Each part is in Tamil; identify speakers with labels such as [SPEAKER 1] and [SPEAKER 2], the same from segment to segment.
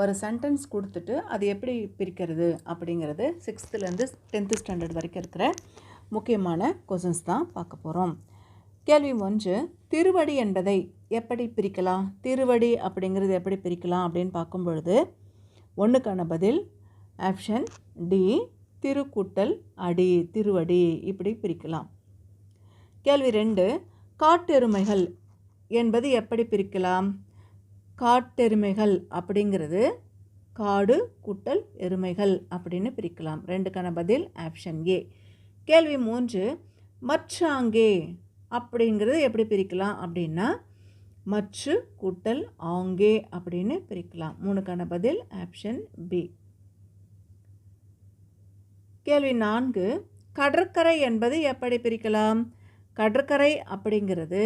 [SPEAKER 1] ஒரு சென்டென்ஸ் கொடுத்துட்டு அது எப்படி பிரிக்கிறது அப்படிங்கிறது சிக்ஸ்த்துலேருந்து டென்த்து ஸ்டாண்டர்ட் வரைக்கும் இருக்கிற முக்கியமான கொஷின்ஸ் தான் பார்க்க போகிறோம் கேள்வி ஒன்று திருவடி என்பதை எப்படி பிரிக்கலாம்? திருவடி அப்படிங்கிறது எப்படி பிரிக்கலாம் அப்படின்னு பார்க்கும் பொழுது ஒன்றுக்கான பதில் ஆப்ஷன் டி திருக்கூட்டல் அடி திருவடி இப்படி பிரிக்கலாம். கேள்வி ரெண்டு காட்டெருமைகள் என்பது எப்படி பிரிக்கலாம்? காட்டெருமைகள் அப்படிங்கிறது காடு கூட்டல் எருமைகள் அப்படின்னு பிரிக்கலாம். ரெண்டுக்கான பதில் ஆப்ஷன் ஏ கேள்வி மூன்று மற்றாங்கே அப்படிங்கிறது எப்படி பிரிக்கலாம் அப்படின்னா மற்று கூட்டல் ஆங்கே அப்படின்னு பிரிக்கலாம். மூணுக்கான பதில் ஆப்ஷன் பி கேள்வி நான்கு கடற்கரை என்பது எப்படி பிரிக்கலாம்? கடற்கரை அப்படிங்கிறது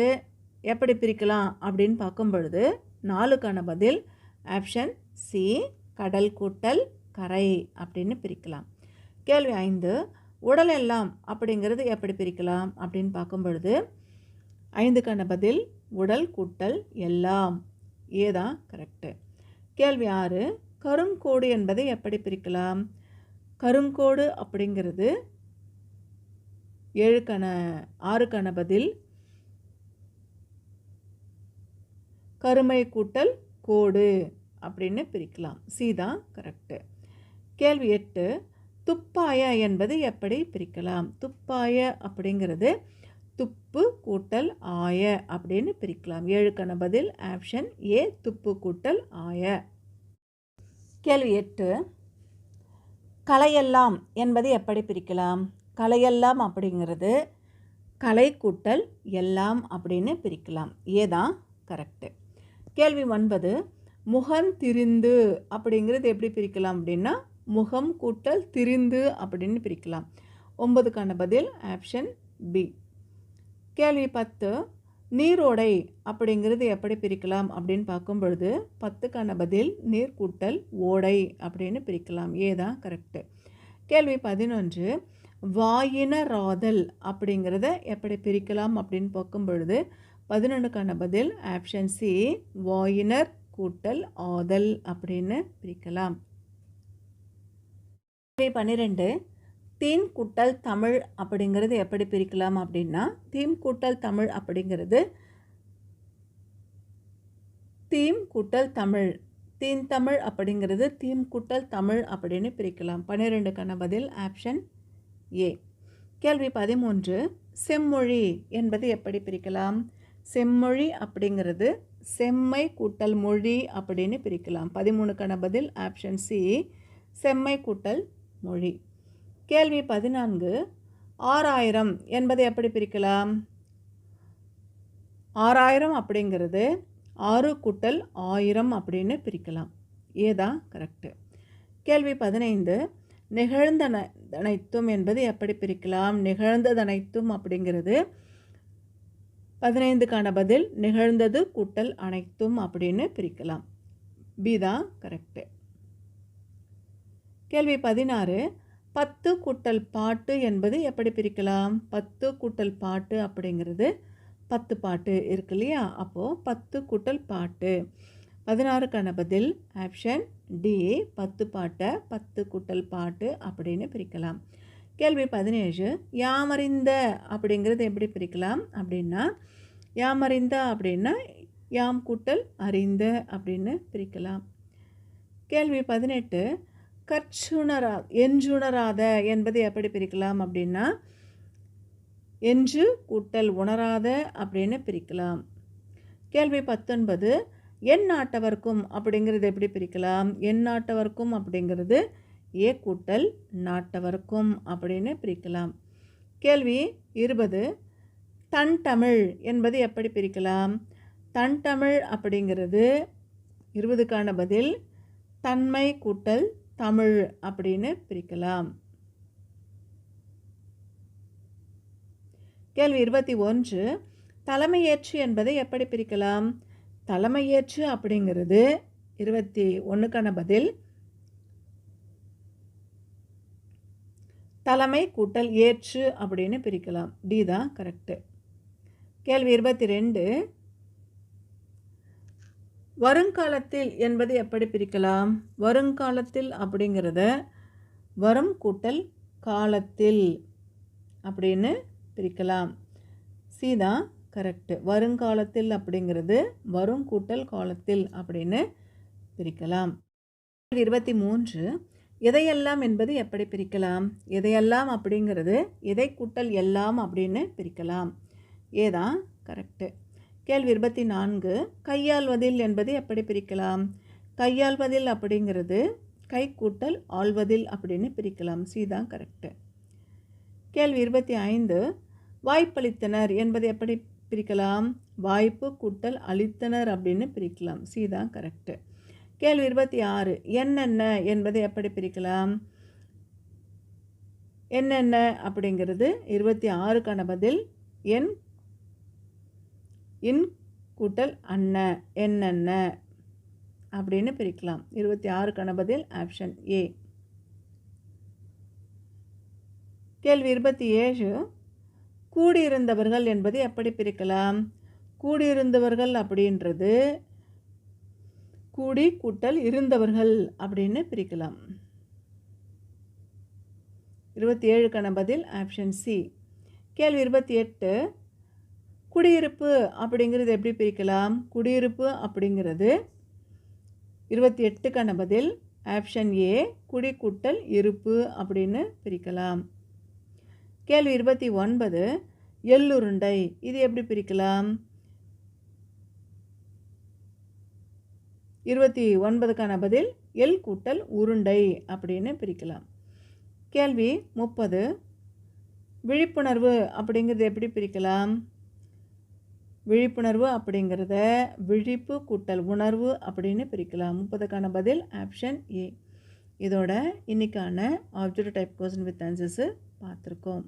[SPEAKER 1] எப்படி பிரிக்கலாம் அப்படின்னு பார்க்கும் பொழுது நாலுக்கான பதில் ஆப்ஷன் சி கடல் கூட்டல் கரை அப்படின்னு பிரிக்கலாம். கேள்வி ஐந்து உடல் எல்லாம் அப்படிங்கிறது எப்படி பிரிக்கலாம் அப்படின்னு பார்க்கும் பொழுது ஐந்துக்கான பதில் உடல் கூட்டல் எல்லாம். ஏதான் கரெக்டு கேள்வி ஆறு கருங்கோடு என்பதை எப்படி பிரிக்கலாம்? கருங்கோடு அப்படிங்கிறது ஏழுக்கான ஆறுக்கான பதில் கருமை கூட்டல் கோடு அப்படின்னு பிரிக்கலாம். சி தான் கரெக்டு கேள்வி எட்டு துப்பாய என்பது எப்படி பிரிக்கலாம்? துப்பாய அப்படிங்கிறது துப்பு கூட்டல் ஆய அப்படின்னு பிரிக்கலாம். ஏழுக்கான பதில் ஆப்ஷன் ஏ துப்பு கூட்டல் ஆய. கேள்வி எட்டு கலையெல்லாம் என்பது எப்படி பிரிக்கலாம்? கலையெல்லாம் அப்படிங்கிறது கலை கூட்டல் எல்லாம் அப்படின்னு பிரிக்கலாம். ஏதான் கரெக்டு கேள்வி ஒன்பது முகம் திரிந்து அப்படிங்கிறது எப்படி பிரிக்கலாம் அப்படின்னா முகம் கூட்டல் திரிந்து அப்படின்னு பிரிக்கலாம். ஒன்பதுக்கான பதில் ஆப்ஷன் பி கேள்வி பத்து நீரோடை அப்படிங்கிறது எப்படி பிரிக்கலாம் அப்படின்னு பார்க்கும் பொழுது பத்துக்கான பதில் நீர் கூட்டல் ஓடை அப்படின்னு பிரிக்கலாம். ஏதான் கரெக்டு கேள்வி பதினொன்று வாயினராதல் அப்படிங்கிறத எப்படி பிரிக்கலாம் அப்படின்னு பார்க்கும் பொழுது பதினொன்றுக்கான பதில் ஆப்ஷன் சி வாயினர் கூட்டல் ஆதல் அப்படின்னு பிரிக்கலாம். பன்னிரெண்டு தீன் கூட்டல் தமிழ் அப்படிங்கிறது எப்படி பிரிக்கலாம் அப்படின்னா தீம் கூட்டல் தமிழ் அப்படிங்கிறது தீம் கூட்டல் தமிழ் தீன் தமிழ் அப்படிங்கிறது தீம் கூட்டல் தமிழ் அப்படின்னு பிரிக்கலாம். பன்னிரெண்டுக்கான பதில் ஆப்ஷன் ஏ கேள்வி பதிமூன்று செம்மொழி என்பது எப்படி பிரிக்கலாம்? செம்மொழி அப்படிங்கிறது செம்மை கூட்டல் மொழி அப்படின்னு பிரிக்கலாம். பதிமூணுக்கான பதில் ஆப்ஷன் சி செம்மை கூட்டல் மொழி. கேள்வி பதினான்கு ஆறாயிரம் என்பதை எப்படி பிரிக்கலாம்? ஆறாயிரம் அப்படிங்கிறது ஆறு கூட்டல் ஆயிரம் அப்படின்னு பிரிக்கலாம். ஏதான் கரெக்டு கேள்வி பதினைந்து நிகழ்ந்தனைத்தும் என்பது எப்படி பிரிக்கலாம்? நிகழ்ந்ததனைத்தும் அப்படிங்கிறது பதினைந்துக்கான பதில் நிகழ்ந்தது கூட்டல் அனைத்தும் அப்படின்னு பிரிக்கலாம். பி தான் கரெக்டு கேள்வி பதினாறு பத்து கூட்டல் பாட்டு என்பது எப்படி பிரிக்கலாம்? பத்து கூட்டல் பாட்டு அப்படிங்கிறது பத்து பாட்டு இருக்கு இல்லையா? அப்போது பத்து கூட்டல் பாட்டு. பதினாறுக்கான பதில் ஆப்ஷன் டி பத்து பாட்டை பத்து கூட்டல் பாட்டு அப்படின்னு பிரிக்கலாம். கேள்வி பதினேழு யாமறிந்த அப்படிங்கிறது எப்படி பிரிக்கலாம்? அப்படின்னா யாமறிந்த அப்படின்னா யாம் கூட்டல் அறிந்த அப்படின்னு பிரிக்கலாம். கேள்வி பதினெட்டு கற்றுணரா என்றுணராத என்பது எப்படி பிரிக்கலாம் அப்படின்னா என்று கூட்டல் உணராத அப்படின்னு பிரிக்கலாம். கேள்வி பத்தொன்பது என் நாட்டவர்க்கும் அப்படிங்கிறது எப்படி பிரிக்கலாம்? என் நாட்டவர்க்கும் அப்படிங்கிறது ஏ கூட்டல் நாட்டவர்க்கும் அப்படின்னு பிரிக்கலாம். கேள்வி இருபது தன் தமிழ் என்பது எப்படி பிரிக்கலாம்? தன் தமிழ் அப்படிங்கிறது இருபதுக்கான பதில் தன்மை கூட்டல் தமிழ் அப்படின்னு பிரிக்கலாம். கேள்வி இருபத்தி ஒன்று தலைமையேற்று என்பதை எப்படி பிரிக்கலாம்? தலைமையேற்று அப்படிங்கிறது இருபத்தி ஒன்றுக்கான பதில் தலைமை கூட்டல் ஏற்று அப்படின்னு பிரிக்கலாம். டி தான் கரெக்டு கேள்வி இருபத்தி ரெண்டு வருங்காலத்தில் என்பது எப்படி பிரிக்கலாம்? வருங்காலத்தில் அப்படிங்கிறத வரும் கூட்டல் காலத்தில் அப்படின்னு பிரிக்கலாம். சி தான் கரெக்டு வருங்காலத்தில் அப்படிங்கிறது வரும் கூட்டல் காலத்தில் அப்படின்னு பிரிக்கலாம். இருபத்தி மூன்று எதையெல்லாம் என்பது எப்படி பிரிக்கலாம்? எதையெல்லாம் அப்படிங்கிறது எதை கூட்டல் எல்லாம் அப்படின்னு பிரிக்கலாம். ஏதான் கரெக்டு கேள்வி இருபத்தி நான்கு கையாள்வதில் என்பது எப்படி பிரிக்கலாம்? கையாள்வதில் அப்படிங்கிறது கை கூட்டல் ஆள்வதில் அப்படின்னு பிரிக்கலாம். சி தான் கரெக்டு கேள்வி இருபத்தி ஐந்து வாய்ப்பளித்தனர் என்பது எப்படி பிரிக்கலாம்? வாய்ப்பு கூட்டல் அளித்தனர் அப்படின்னு பிரிக்கலாம். சி தான் கரெக்டு கேள்வி இருபத்தி ஆறு. என்னென்ன என்பதை எப்படி பிரிக்கலாம்? என்னென்ன அப்படிங்கிறது இருபத்தி ஆறுக்கான பதில் என் இன் கூட்டல் அண்ண என்னென்ன அப்படின்னு பிரிக்கலாம். இருபத்தி ஆறுக்கான பதில் ஆப்ஷன் ஏ. கேள்வி இருபத்தி ஏழு. கூடியிருந்தவர்கள் என்பது எப்படி பிரிக்கலாம்? கூடியிருந்தவர்கள் அப்படின்றது கூடி கூட்டல் இருந்தவர்கள் அப்படின்னு பிரிக்கலாம். இருபத்தி ஏழுக்கான பதில் ஆப்ஷன் சி கேள்வி இருபத்தி எட்டு குடியிருப்பு அப்படிங்கிறது எப்படி பிரிக்கலாம்? குடியிருப்பு அப்படிங்கிறது இருபத்தி எட்டுக்கான பதில் ஆப்ஷன் ஏ குடி கூட்டல் இருப்பு அப்படின்னு பிரிக்கலாம். கேள்வி இருபத்தி ஒன்பது எள்ளுருண்டை இது எப்படி பிரிக்கலாம்? இருபத்தி ஒன்பதுக்கான பதில் எல் கூட்டல் உருண்டை அப்படின்னு பிரிக்கலாம். கேள்வி முப்பது. விழிப்புணர்வு அப்படிங்கிறது எப்படி பிரிக்கலாம்? விழிப்புணர்வு அப்படிங்கிறத விழிப்பு கூட்டல் உணர்வு அப்படின்னு பிரிக்கலாம். முப்பதுக்கான பதில் ஆப்ஷன் ஏ. இதோட இன்றைக்கான object type question with answers பார்த்துருக்கோம்.